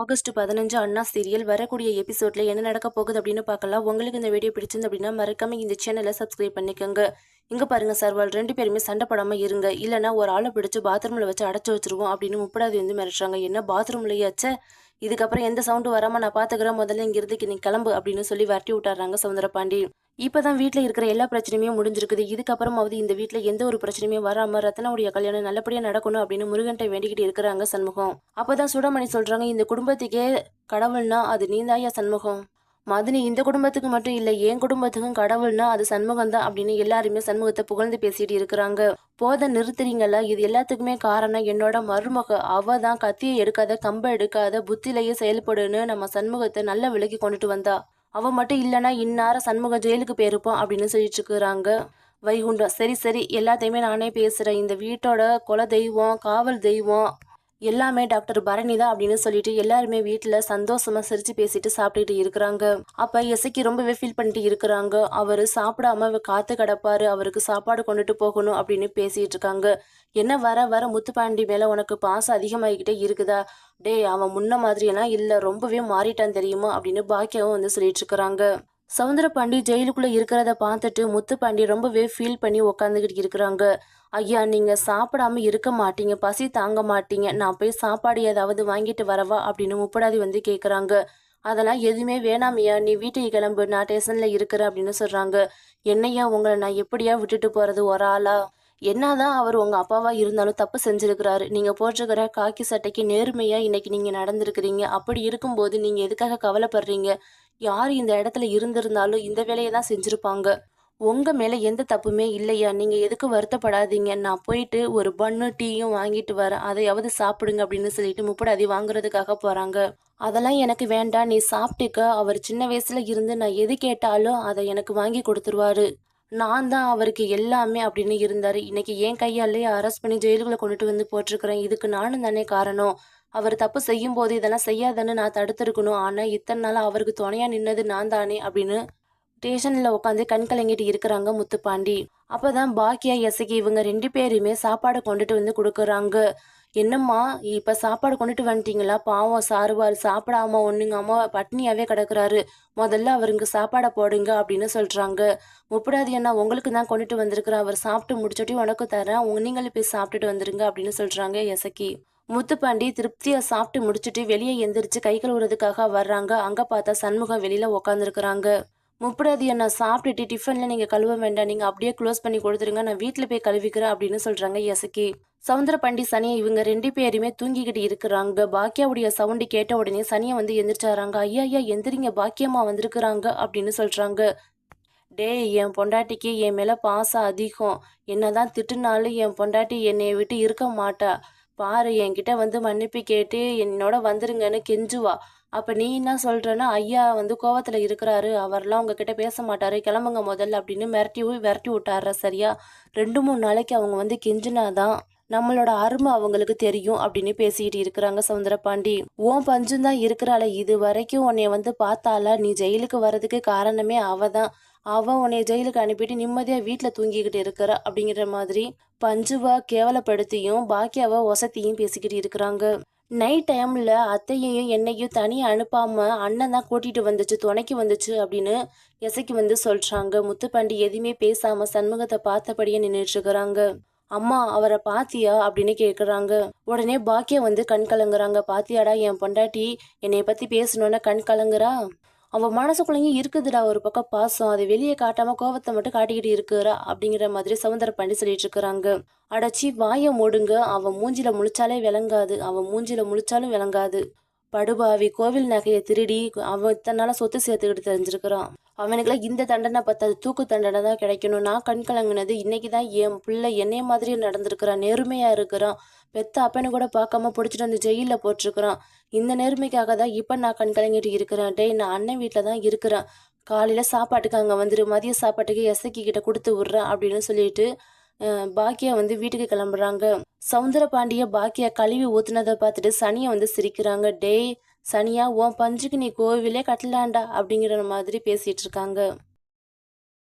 August பதினஞ்சு அண்ணா serial வரக்கூடிய எபிசோட்ல என்ன நடக்க போகுது அப்படின்னு பார்க்கலாம். உங்களுக்கு இந்த வீடியோ பிடிச்சிருந்து அப்படின்னா மறக்காம இந்த சேனலை சப்ஸ்கிரைப் பண்ணிக்கோங்க. இங்க பாருங்க சர்வால் ரெண்டு பேருமே சண்டை போடாம இருங்க. இல்லைன்னா ஒரு ஆளை பிடிச்சு பாத்ரூம்ல வச்சு அடைச்சு வச்சிருவோம் அப்படின்னு முப்படாதி வந்து மிரட்டுறாங்க. என்ன பாத்ரூம்லயாச்ச இதுக்கப்புறம் எந்த சவுண்டு வராம நான் பாத்துக்கிறேன். முதல்ல இங்க இருந்து நீ கிளம்பு அப்படின்னு சொல்லி வரட்டி விட்டாடுறாங்க இப்போ தான் வீட்டில் இருக்கிற எல்லா பிரச்சனையுமே முடிஞ்சிருக்குது. இதுக்கப்புறமாவது இந்த வீட்டில் எந்த ஒரு பிரச்சனையுமே வராம ரத்னாவுடைய கல்யாணம் நல்லபடியாக நடக்கணும் அப்படின்னு முருகன்ட்ட வேண்டிக்கிட்டு இருக்கிறாங்க சண்முகம். அப்பதான் சுடமணி சொல்றாங்க இந்த குடும்பத்துக்கே கடவுள்னா அது நீந்தாயா சண்முகம்? மதினி இந்த குடும்பத்துக்கு மட்டும் இல்ல என் குடும்பத்துக்கும் கடவுள்னா அது சண்முகம் தான் அப்படின்னு எல்லாருமே சண்முகத்தை புகழ்ந்து பேசிட்டு இருக்கிறாங்க. போத நிறுத்துறீங்களா இது எல்லாத்துக்குமே காரணம் என்னோட மருமக. அவ தான் கத்தியை எடுக்காத கம்பை எடுக்காத புத்திலேயே செயல்படுன்னு நம்ம சண்முகத்தை நல்ல விலக்கி கொண்டுட்டு வந்தா. அவ மட்டும் இல்லைன்னா இன்னார சண்முக ஜெயிலுக்கு போயிருப்பான் அப்படின்னு சொல்லிட்டு இருக்கிறாங்க வைகுண்டம். சரி சரி எல்லாத்தையுமே நானே பேசுகிறேன் இந்த வீட்டோட குல தெய்வம் காவல் தெய்வம் எல்லாமே டாக்டர் பரணி தான் அப்படின்னு சொல்லிட்டு எல்லாருமே வீட்டுல சந்தோஷமா சிரிச்சு பேசிட்டு சாப்பிட்டுட்டு இருக்கிறாங்க. அப்ப எசைக்கு ரொம்பவே ஃபீல் பண்ணிட்டு இருக்கிறாங்க. அவரு சாப்பிடாம காத்து கிடப்பாரு. அவருக்கு சாப்பாடு கொண்டுட்டு போகணும் அப்படின்னு பேசிட்டு இருக்காங்க. என்ன வர வர முத்துப்பாண்டி மேல உனக்கு பாசம் அதிகமாகிக்கிட்டே இருக்குதா? டேய் அவன் முன்ன மாதிரியெல்லாம் இல்ல. ரொம்பவே மாறிட்டான் தெரியுமா? அப்படின்னு பாக்கியாவும் வந்து சொல்லிட்டு இருக்கிறாங்க. சவுந்தரபாண்டி ஜெயிலுக்குள்ள இருக்கிறத பார்த்துட்டு முத்து பாண்டி ரொம்பவே ஃபீல் பண்ணி உக்காந்துக்கிட்டு இருக்கிறாங்க. ஐயா நீங்க சாப்பிடாம இருக்க மாட்டீங்க பசி தாங்க மாட்டீங்க. நான் போய் சாப்பாடு ஏதாவது வாங்கிட்டு வரவா அப்படின்னு முப்படாதி வந்து கேட்குறாங்க அதெல்லாம் எதுவுமே வேணாமையா நீ வீட்டுக்கு கிளம்பு நான் ஸ்டேஷன்ல இருக்கிற அப்படின்னு சொல்றாங்க. என்னையா உங்களை நான் எப்படியா விட்டுட்டு போறது ஒரு ஆளா? என்னதான் அவர் உங்க அப்பாவா இருந்தாலும் தப்பு செஞ்சிருக்கிறாரு. நீங்க போட்டிருக்கிற காக்கி சட்டைக்கு நேர்மையா இன்னைக்கு நீங்க நடந்திருக்கிறீங்க. அப்படி இருக்கும்போது நீங்க எதுக்காக கவலைப்படுறீங்க? யார் இந்த இடத்துல இருந்திருந்தாலும் இந்த வேலையை தான் செஞ்சிருப்பாங்க. உங்க மேல எந்த தப்புமே இல்லையா? நீங்க எதுக்கு வருத்தப்படாதீங்க? நான் போயிட்டு ஒரு பன்னு டீயும் வாங்கிட்டு வரேன். அதையாவது சாப்பிடுங்க அப்படின்னு சொல்லிட்டு முப்படாதி வாங்குறதுக்காக போறாங்க. அதெல்லாம் எனக்கு வேண்டாம். நீ சாப்பிட்டுக்க. அவர் சின்ன வயசுல இருந்து நான் எது கேட்டாலும் அதை எனக்கு வாங்கி கொடுத்துருவாரு. நான் தான் அவருக்கு எல்லாமே அப்படின்னு இருந்தார். இன்னைக்கு என் கையாலேயே அரெஸ்ட் பண்ணி ஜெயிலுக்குள்ளே கொண்டுட்டு வந்து போட்டிருக்கிறேன். இதுக்கு நானும் தானே காரணம். அவர் தப்பு செய்யும் போது இதெல்லாம் செய்யாதன்னு நான் தடுத்திருக்கணும். ஆனால் இத்தனை நாள் அவருக்கு துணையா நின்னது நான் தானே அப்படின்னு ஸ்டேஷனில் உட்காந்து கண் கலங்கிட்டு இருக்கிறாங்க முத்துப்பாண்டி. அப்பதான் பாக்கியா எசகி இவங்க ரெண்டு பேருமே சாப்பாடு கொண்டுட்டு வந்து கொடுக்குறாங்க. என்னம்மா இப்போ சாப்பாடு கொண்டுட்டு வந்துட்டீங்களா? பாவம் சாருவார் சாப்பிடாம ஒன்றுங்க அம்மா பட்னியாகவே கிடக்குறாரு. முதல்ல அவருக்கு சாப்பாடை போடுங்க அப்படின்னு சொல்கிறாங்க முப்படாது என்ன உங்களுக்கு தான் கொண்டுட்டு வந்திருக்கிறேன் அவர் சாப்பிட்டு முடிச்சுட்டு உனக்கு தரேன். உங்க நீங்களும் போய் சாப்பிட்டுட்டு வந்துருங்க அப்படின்னு சொல்கிறாங்க எசக்கி. முத்துப்பாண்டி திருப்தியாக சாப்பிட்டு முடிச்சுட்டு வெளியே எந்திரிச்சு கை கழுவுறதுக்காக வர்றாங்க. அங்கே பார்த்தா சண்முகம் வெளியில் உக்காந்துருக்குறாங்க. முப்படாதி என்ன சாப்பிட்டுட்டு டிஃபன்ல நீங்க கழுவ வேண்டாம். நீங்க அப்படியே க்ளோஸ் பண்ணி கொடுத்துருங்க நான் வீட்டுல போய் கழுவிக்கிறேன் அப்படின்னு சொல்றாங்க எசக்கி சவுந்தர பண்டி சனியை இவங்க ரெண்டு பேருமே தூங்கிக்கிட்டு இருக்கிறாங்க. பாக்கியாவுடைய சவுண்டு கேட்ட உடனே சனியை வந்து எந்திரிச்சாராங்க. ஐயா ஐயா எந்திரிங்க. பாக்கியம்மா வந்திருக்கிறாங்க அப்படின்னு சொல்றாங்க. டேய் என் பொண்டாட்டிக்கு என் மேல பாசம் அதிகம். என்னதான் திட்டுனாலும் என் பொண்டாட்டி என்னை விட்டு இருக்க மாட்டா. பாரு என்கிட்ட வந்து மன்னிப்பு கேட்டு என்னோட வந்துருங்கன்னு கெஞ்சுவா. அப்போ நீ என்ன சொல்றன்னா ஐயா வந்து கோவத்தில் இருக்கிறாரு அவர்லாம் உங்ககிட்ட பேச மாட்டாரு கிளம்புங்க முதல்ல அப்படின்னு மிரட்டி விரட்டி விட்டார சரியா? ரெண்டு மூணு நாளைக்கு அவங்க வந்து கெஞ்சினாதான் நம்மளோட அருமை அவங்களுக்கு தெரியும் அப்படின்னு பேசிக்கிட்டு இருக்கிறாங்க சவுந்தரபாண்டி. ஓன் பஞ்சும் தான் இருக்கிறாள இது வரைக்கும் உன்னைய வந்து பார்த்தால நீ ஜெயிலுக்கு வர்றதுக்கு காரணமே அவ தான் அவ உன்னைய ஜெயிலுக்கு அனுப்பிட்டு நிம்மதியாக வீட்டில் தூங்கிக்கிட்டு இருக்கிற அப்படிங்கிற மாதிரி பஞ்சுவா கேவலப்படுத்தியும் பாக்கியாவை ஒசத்தியும் பேசிக்கிட்டு இருக்கிறாங்க. நைட் டைமில் அத்தையையும் என்னையும் தனியாக அனுப்பாமல் அண்ணன் தான் கூட்டிகிட்டு வந்துச்சு துணைக்கு வந்துச்சு அப்படின்னு எசைக்கு வந்து சொல்கிறாங்க முத்துப்பாண்டி எதுவுமே பேசாமல் சண்முகத்தை பார்த்தபடியே நின்றுட்டுருக்குறாங்க அம்மா அவரை பாத்தியா அப்படின்னு கேட்குறாங்க உடனே பாக்கியா வந்து கண் கலங்குறாங்க. பாத்தியாடா என் பொண்டாட்டி என்னைய பற்றி பேசணும்னா கண் கலங்குறா? அவன் மனசுக்குள்ளேயும் இருக்குதுடா ஒரு பக்கம் பாசம் அதை வெளியே காட்டாம கோவத்தை மட்டும் காட்டிக்கிட்டு இருக்கிறா அப்படிங்கிற மாதிரி சவுந்தர பாண்டி சொல்லிட்டு இருக்கிறாங்க. அடச்சி வாய மூடுங்க. அவன் மூஞ்சில முழிச்சாலே விளங்காது. அவன் மூஞ்சில முழிச்சாலும் விளங்காது. படுபாவி கோவில் நகையை திருடி அவன் இத்தனை சொத்து சேர்த்துக்கிட்டு தெரிஞ்சிருக்கிறான். அவனுக்குலாம் இந்த தண்டனை பத்தாது தூக்கு தண்டனை தான் கிடைக்கணும். நான் கண் கலங்கினது இன்னைக்கு தான் என் பிள்ளை என்னைய மாதிரி நடந்திருக்கிறான் நேர்மையா இருக்கிறான். பெத்த அப்பனை கூட பார்க்காம பிடிச்சிட்டு வந்து ஜெயிலில் போட்டிருக்கிறான். இந்த நேர்மைக்காக தான் இப்போ நான் கண் கலங்கிட்டு இருக்கிறேன். டேய் நான் அண்ணன் வீட்டில் தான் இருக்கிறேன். காலையில் சாப்பாட்டுக்கு அங்கே வந்துரு மதிய சாப்பாட்டுக்கு எசக்கி கிட்ட கொடுத்து விட்றேன் அப்படின்னு சொல்லிட்டு பாக்கியா வந்து வீட்டுக்கு கிளம்புறாங்க. சவுந்தரபாண்டிய பாக்கியா கழுவி ஊத்துனதை பார்த்துட்டு சனியை வந்து சிரிக்கிறாங்க. டேய் சனியா உன் பஞ்சுக்கு நீ கோவிலே கட்டலாண்டா அப்படிங்கிற மாதிரி பேசிட்டு இருக்காங்க.